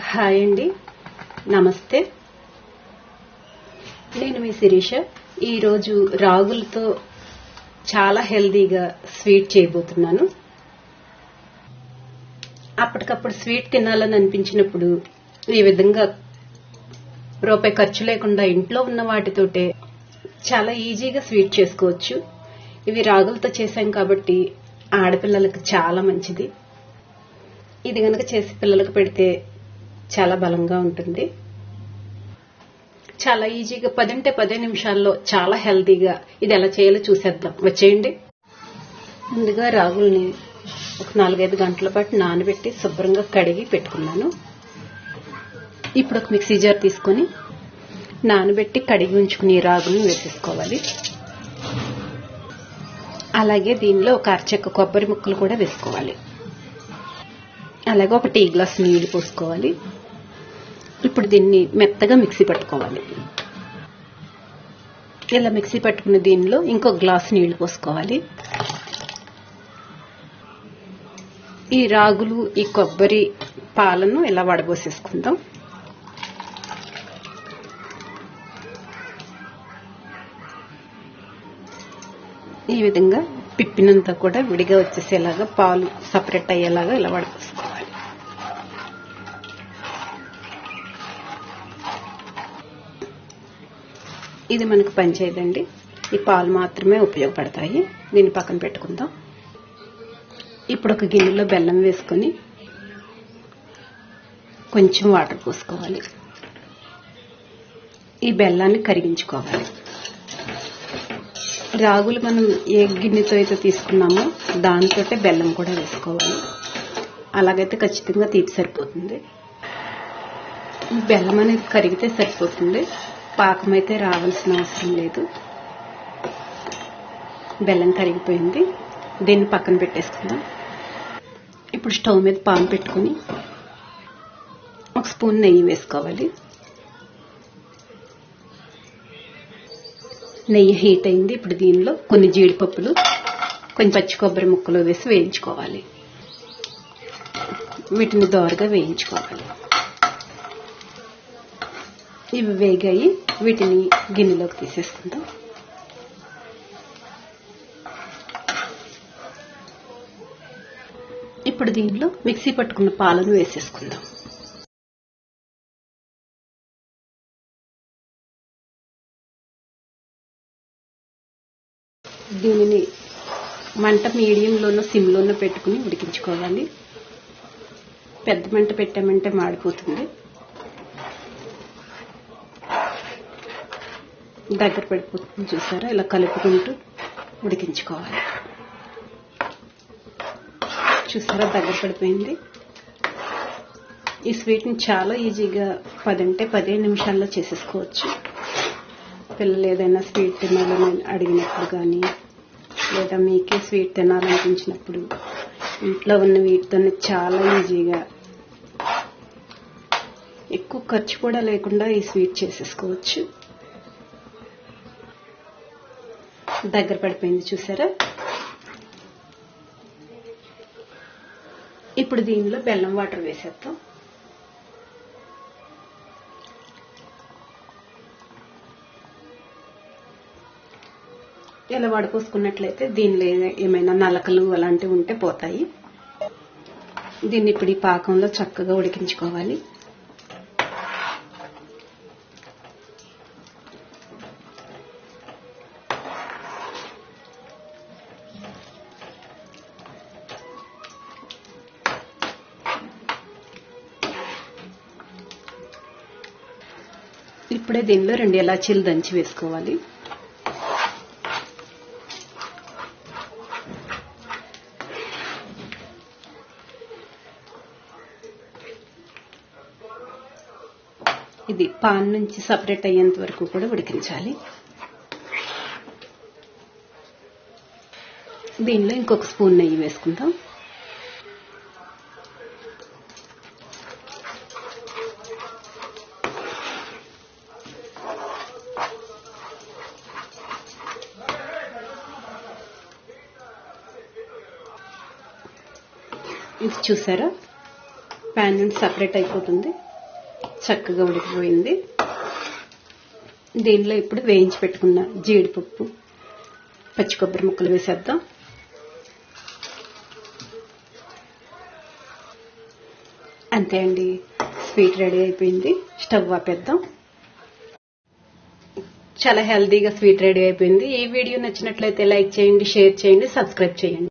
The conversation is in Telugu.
హాయ్ అండి. నమస్తే. నేను మీ శిరీష. ఈరోజు రాగులతో చాలా హెల్దీగా స్వీట్ చేయబోతున్నాను. అప్పటికప్పుడు స్వీట్ తినాలని అనిపించినప్పుడు ఈ విధంగా రూపాయి ఖర్చు లేకుండా ఇంట్లో ఉన్న వాటితోటే చాలా ఈజీగా స్వీట్ చేసుకోవచ్చు. ఇవి రాగులతో చేశాం కాబట్టి ఆడపిల్లలకు చాలా మంచిది. ఇది కనుక చేసి పిల్లలకు పెడితే చాలా బలంగా ఉంటుంది. చాలా ఈజీగా పదింటే పదే నిమిషాల్లో చాలా హెల్తీగా ఇది ఎలా చేయాలో చూసేద్దాం. వచ్చేయండి. ముందుగా రాగుల్ని ఒక నాలుగైదు గంటల పాటు నానబెట్టి శుభ్రంగా కడిగి పెట్టుకున్నాను. ఇప్పుడు ఒక మిక్సీ జార్ తీసుకొని నానబెట్టి కడిగి ఉంచుకుని రాగుని వేసేసుకోవాలి. అలాగే దీనిలో ఒక అరచెక్క కొబ్బరి ముక్కలు కూడా వేసుకోవాలి. అలాగే ఒక టీ గ్లాస్ నీళ్ళు పోసుకోవాలి. ఇప్పుడు దీన్ని మెత్తగా మిక్సీ పట్టుకోవాలి. ఇలా మిక్సీ పట్టుకున్న దీనిలో ఇంకో గ్లాస్ నీళ్ళు పోసుకోవాలి. ఈ రాగులు ఈ కొబ్బరి పాలను ఇలా వడబోసేసుకుందాం. ఈ విధంగా పిప్పినంతా కూడా విడిగా వచ్చేసేలాగా పాలు సపరేట్ అయ్యేలాగా ఇలా వడపోసుకోవాలి ఇది మనకు పనిచేయదండి. ఈ పాలు మాత్రమే ఉపయోగపడతాయి. దీన్ని పక్కన పెట్టుకుందాం. ఇప్పుడు ఒక గిన్నెలో బెల్లం వేసుకొని కొంచెం వాటర్ పోసుకోవాలి. ఈ బెల్లాన్ని కరిగించుకోవాలి. రాగులు మనం ఏ గిన్నెతో అయితే తీసుకున్నామో దాంతో బెల్లం కూడా వేసుకోవాలి. అలాగైతే ఖచ్చితంగా తీపి సరిపోతుంది. బెల్లం అనేది కరిగితే సరిపోతుంది. పాకం అయితే రావాల్సిన అవసరం లేదు. బెల్లం కరిగిపోయింది దీన్ని పక్కన పెట్టేసుకుందాం. ఇప్పుడు స్టవ్ మీద పాన్ పెట్టుకుని ఒక స్పూన్ నెయ్యి వేసుకోవాలి. నెయ్యి హీట్ అయింది. ఇప్పుడు దీనిలో కొన్ని జీడిపప్పులు కొన్ని పచ్చి కొబ్బరి ముక్కలు వేసి వేయించుకోవాలి. వీటిని దోరగా వేయించుకోవాలి. ఇవి వేగాయి వీటిని గిన్నెలోకి తీసేసుకుందాం. ఇప్పుడు దీనిలో మిక్సీ పట్టుకున్న పాలను వేసేసుకుందాం. దీనిని మంట మీడియంలోనూ సిమ్లోనూ పెట్టుకుని ఉడికించుకోవాలి. పెద్ద మంట పెట్టామంటే మాడిపోతుంది. దగ్గర పడిపోతుంది చూసారా? ఇలా కలుపుకుంటూ ఉడికించుకోవాలి. చూసారా? దగ్గర పడిపోయింది. ఈ స్వీట్ని చాలా ఈజీగా పదంటే పదిహేను నిమిషాల్లో చేసేసుకోవచ్చు. పిల్లలు ఏదైనా స్వీట్ తినాలని అడిగినప్పుడు కానీ లేదా మీకే స్వీట్ తినాలనిపించినప్పుడు ఇంట్లో ఉన్న వీటితోనే చాలా ఈజీగా ఎక్కువ ఖర్చు కూడా లేకుండా ఈ స్వీట్ చేసేసుకోవచ్చు. దగ్గర పడిపోయింది చూసారా? ఇప్పుడు దీనిలో బెల్లం వాటర్ వేసేద్దాం. ఇలా వడపోసుకున్నట్లయితే దీనిలో ఏమైనా నలకలు అలాంటివి ఉంటే పోతాయి. దీన్ని ఇప్పుడు ఈ పాకంలో చక్కగా ఉడికించుకోవాలి. ఇప్పుడే దీనిలో రెండు ఎలాచీలు దంచి వేసుకోవాలి. ఇది పాన్ నుంచి సపరేట్ అయ్యేంత వరకు కూడా ఉడికించాలి. దీనిలో ఇంకొక స్పూన్ నెయ్యి వేసుకుందాం. ఇది చూసారా? ప్యాన్ నుండి సపరేట్ అయిపోతుంది. చక్కగా ఉడికిపోయింది. దీనిలో ఇప్పుడు వేయించి పెట్టుకున్న జీడిపప్పు పచ్చి కొబ్బరి ముక్కలు వేసేద్దాం. అంతే అండి. స్వీట్ రెడీ అయిపోయింది. స్టవ్ ఆపేద్దాం. చాలా హెల్దీగా స్వీట్ రెడీ అయిపోయింది. ఈ వీడియో నచ్చినట్లయితే లైక్ చేయండి షేర్ చేయండి సబ్స్క్రైబ్ చేయండి.